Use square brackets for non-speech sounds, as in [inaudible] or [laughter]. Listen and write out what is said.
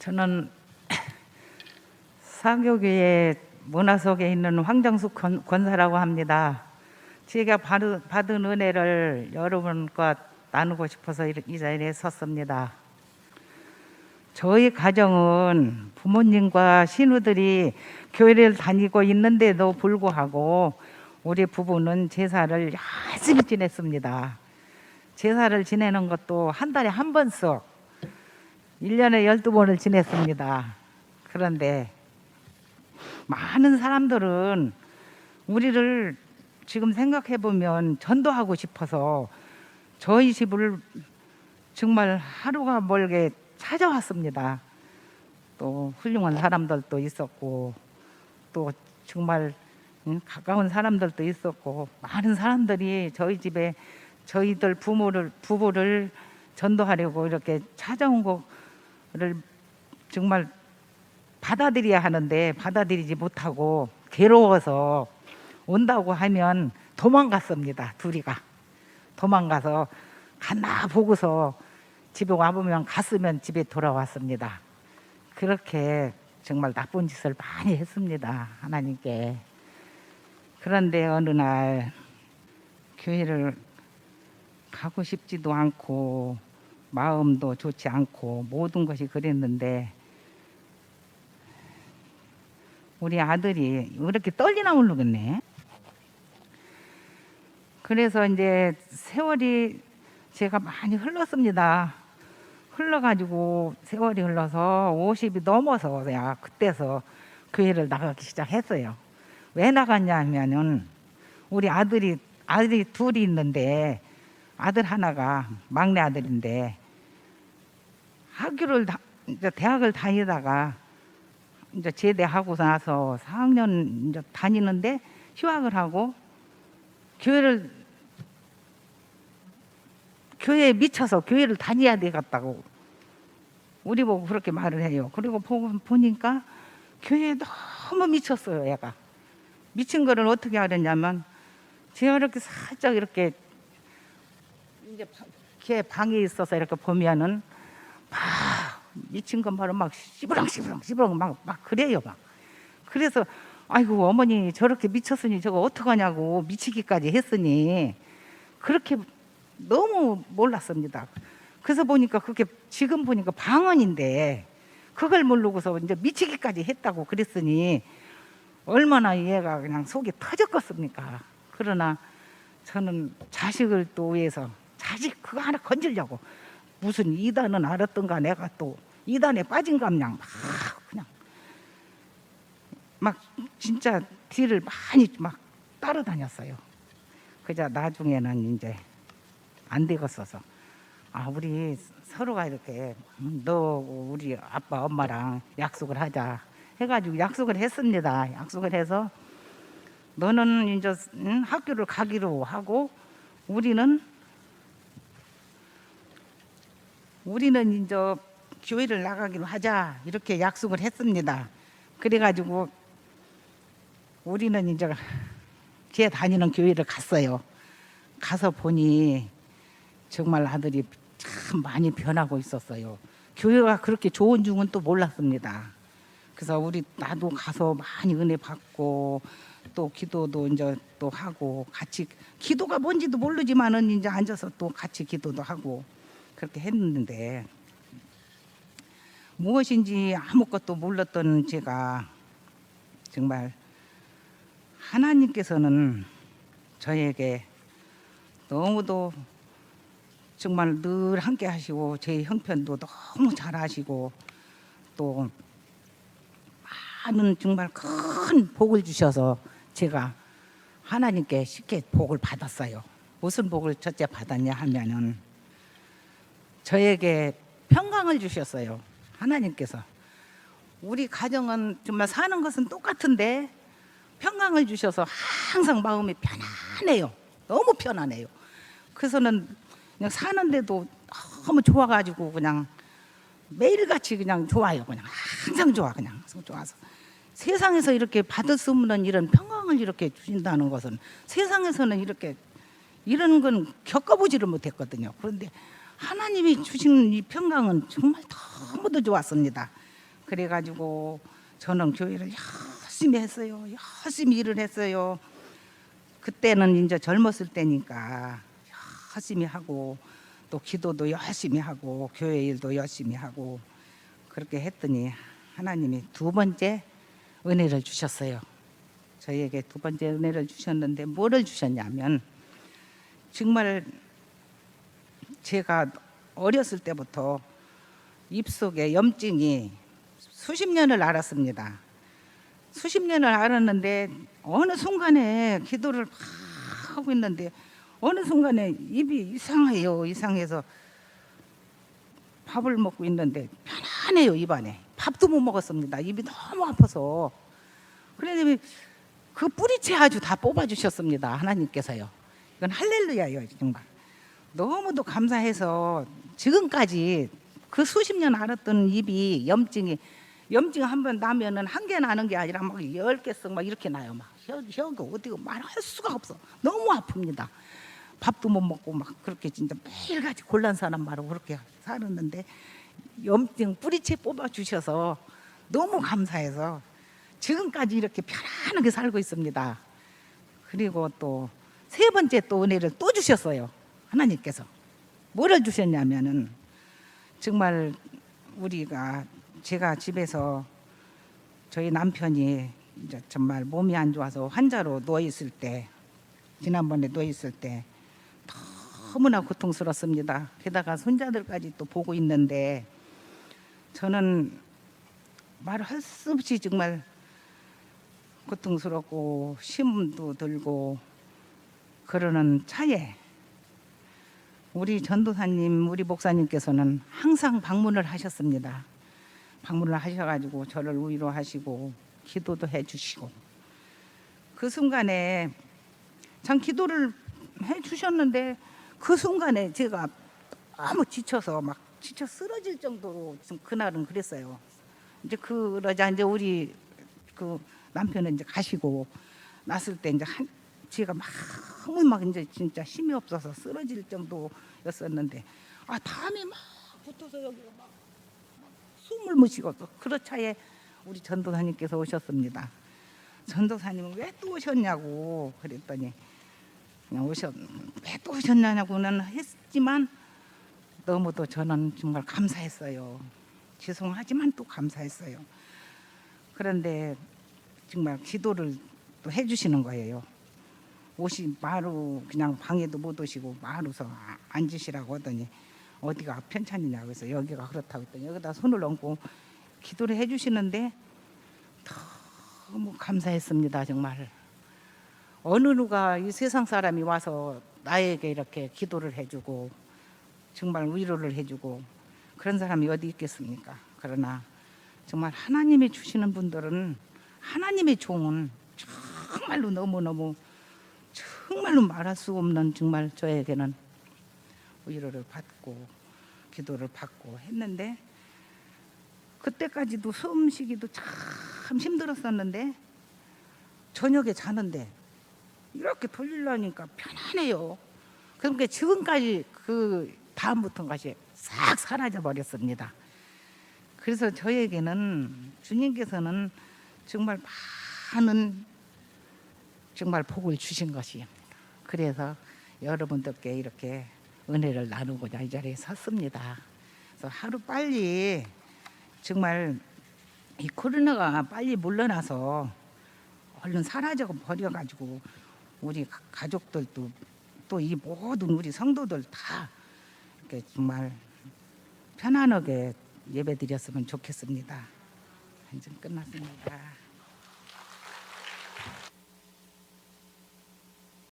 저는 [coughs] 사교교의 문화 속에 있는 황정숙 권- 권사라고 합니다. 제가 받은, 은혜를 여러분과 나누고 싶어서 이- 이 자리에 섰습니다. 저희 가정은 부모님과 신우들이 교회를 다니고 있는데도 불구하고 우리 부부는 제사를 열심히 지냈습니다. 제사를 지내는 것도 한 달에 한 번씩 1년에 12번을 지냈습니다. 그런데 많은 사람들은 우리를 지금 생각해 보면 전도하고 싶어서 저희 집을 정말 하루가 멀게 찾아왔습니다. 또 훌륭한 사람들도 있었고 또 정말 응, 가까운 사람들도 있었고 많은 사람들이 저희 집에 저희들 부모를 부부를 전도하려고 이렇게 찾아온 거 를 정말 받아들여야 하는데 받아들이지 못하고 괴로워서 온다고 하면 도망갔습니다. 둘이가 도망가서 갔나 보고서 집에 와보면 갔으면 집에 돌아왔습니다. 그렇게 정말 나쁜 짓을 많이 했습니다. 하나님께. 그런데 어느 날 교회를 가고 싶지도 않고 마음도 좋지 않고 모든 것이 그랬는데 우리 아들이 왜 이렇게 떨리나 모르겠네. 그래서 이제 세월이 제가 많이 흘렀습니다. 흘러가지고 세월이 흘러서 50이 넘어서야 그때서 교회를 나가기 시작했어요. 왜 나갔냐 하면은 우리 아들이 아들이 둘이 있는데 아들 하나가 막내 아들인데 학교를 다, 이제 대학을 다니다가 이제 제대하고 나서 4학년 이제 다니는데 휴학을 하고 교회를 교회에 미쳐서 교회를 다녀야 되겠다고 우리 보고 그렇게 말을 해요. 그리고 보고 보니까 교회에 너무 미쳤어요, 얘가. 미친 거를 어떻게 하렸냐면 제가 이렇게 살짝 이렇게 이제 바- 걔 방에 있어서 이렇게 보면은 막 미친 건 바로 막 씨부렁 씨부렁 씨부렁 막, 막 그래요 막. 그래서 아이고 어머니 저렇게 미쳤으니 저거 어떡하냐고 미치기까지 했으니 그렇게 너무 몰랐습니다. 그래서 보니까 그게 지금 보니까 방언인데 그걸 모르고서 이제 미치기까지 했다고 그랬으니 얼마나 얘가 그냥 속이 터졌겠습니까? 그러나 저는 자식을 또 위해서 자식 그거 하나 건지려고 무슨 이단은 알았던가 내가 또 이단에 빠진 감냥 막 그냥 막 진짜 뒤를 많이 막 따라다녔어요. 그자 나중에는 이제 안 되겠어서 아 우리 서로가 이렇게 음, 너 우리 아빠 엄마랑 약속을 하자 해가지고 약속을 했습니다. 약속을 해서 너는 이제 음, 학교를 가기로 하고 우리는 우리는 이제 교회를 나가기로 하자 이렇게 약속을 했습니다. 그래가지고 우리는 이제 제 다니는 교회를 갔어요. 가서 보니 정말 아들이 참 많이 변하고 있었어요. 교회가 그렇게 좋은 줄은 또 몰랐습니다. 그래서 우리 나도 가서 많이 은혜 받고 또 기도도 이제 또 하고 같이 기도가 뭔지도 모르지만은 이제 앉아서 또 같이 기도도 하고 그렇게 했는데 무엇인지 아무것도 몰랐던 제가 정말 하나님께서는 저에게 너무도 정말 늘 함께 하시고 제 형편도 너무 잘 하시고 또 많은 정말 큰 복을 주셔서 제가 하나님께 쉽게 복을 받았어요. 무슨 복을 첫째 받았냐 하면은 저에게 평강을 주셨어요. 하나님께서. 우리 가정은 정말 사는 것은 똑같은데 평강을 주셔서 항상 마음이 편안해요. 너무 편안해요. 그래서는 그냥 사는데도 너무 좋아가지고 그냥 매일같이 그냥 좋아요. 그냥 항상 좋아. 그냥 항상 좋아서. 세상에서 이렇게 받을 수 없는 이런 평강을 이렇게 주신다는 것은 세상에서는 이렇게 이런 건 겪어보지를 못했거든요. 그런데 하나님이 주신 이 평강은 정말 너무도 좋았습니다. 그래가지고 저는 교회를 열심히 했어요. 열심히 일을 했어요. 그때는 이제 젊었을 때니까 열심히 하고 또 기도도 열심히 하고 교회 일도 열심히 하고 그렇게 했더니 하나님이 두 번째 은혜를 주셨어요. 저희에게 두 번째 은혜를 주셨는데 뭐를 주셨냐면 정말 제가 어렸을 때부터 입속에 염증이 수십 년을 앓았습니다. 수십 년을 앓았는데 어느 순간에 기도를 막 하고 있는데 어느 순간에 입이 이상해요. 이상해서 밥을 먹고 있는데 편안해요 입안에. 밥도 못 먹었습니다. 입이 너무 아파서. 그런데 그 뿌리채 아주 다 뽑아주셨습니다. 하나님께서요. 이건 할렐루야예요 정말. 너무도 감사해서 지금까지 그 수십 년 앓았던 입이 염증이 염증 한 번 나면은 한 개 나는 게 아니라 막 열 개씩 막 이렇게 나요. 막 혀, 혀가 어디가 말할 수가 없어. 너무 아픕니다. 밥도 못 먹고 막 그렇게 진짜 매일같이 곤란 사람 말고 그렇게 살았는데 염증 뿌리채 뽑아 주셔서 너무 감사해서 지금까지 이렇게 편안하게 살고 있습니다. 그리고 또 세 번째 또 은혜를 또 주셨어요. 하나님께서 뭐를 주셨냐면은 정말 우리가 제가 집에서 저희 남편이 이제 정말 몸이 안 좋아서 환자로 누워 있을 때 지난번에 누워 있을 때 너무나 고통스럽습니다. 게다가 손자들까지 또 보고 있는데 저는 말할 수 없이 정말 고통스럽고 심도 들고 그러는 차에 우리 전도사님, 우리 목사님께서는 항상 방문을 하셨습니다. 방문을 하셔가지고 저를 위로하시고 기도도 해주시고 그 순간에 참 기도를 해주셨는데 그 순간에 제가 너무 지쳐서 막 지쳐 쓰러질 정도로 좀 그날은 그랬어요. 이제 그러자 이제 우리 그 남편은 이제 가시고 났을 때 이제 한 제가 막 너무 막 이제 진짜 힘이 없어서 쓰러질 정도였었는데 아 담이 막 붙어서 여기가 막, 막 숨을 못 쉬고 그 차에 우리 전도사님께서 오셨습니다. 전도사님은 왜 또 오셨냐고 그랬더니 그냥 오셨 왜 또 오셨냐고는 했지만 너무도 저는 정말 감사했어요. 죄송하지만 또 감사했어요. 그런데 정말 기도를 또 해주시는 거예요. 옷이 마루 그냥 방에도 못 오시고 마루서 아- 앉으시라고 하더니 어디가 편찮느냐고 해서 여기가 그렇다고 했더니 여기다 손을 얹고 기도를 해주시는데 너무 감사했습니다 정말. 어느 누가 이 세상 사람이 와서 나에게 이렇게 기도를 해주고 정말 위로를 해주고 그런 사람이 어디 있겠습니까? 그러나 정말 하나님이 주시는 분들은 하나님의 종은 정말로 너무너무 정말로 말할 수 없는 정말 저에게는 위로를 받고 기도를 받고 했는데 그때까지도 숨쉬기도 참 힘들었었는데 저녁에 자는데 이렇게 돌리려니까 편안해요. 그러니까 지금까지 그 다음부터 것이 싹 사라져 버렸습니다. 그래서 저에게는 주님께서는 정말 많은 정말 복을 주신 것입니다. 그래서 여러분들께 이렇게 은혜를 나누고자 이 자리에 섰습니다. 그래서 하루 빨리 정말 이 코로나가 빨리 물러나서 얼른 사라져 버려가지고 우리 가- 가족들도 또 이 모든 우리 성도들 다 이렇게 정말 편안하게 예배드렸으면 좋겠습니다. 이제 끝났습니다.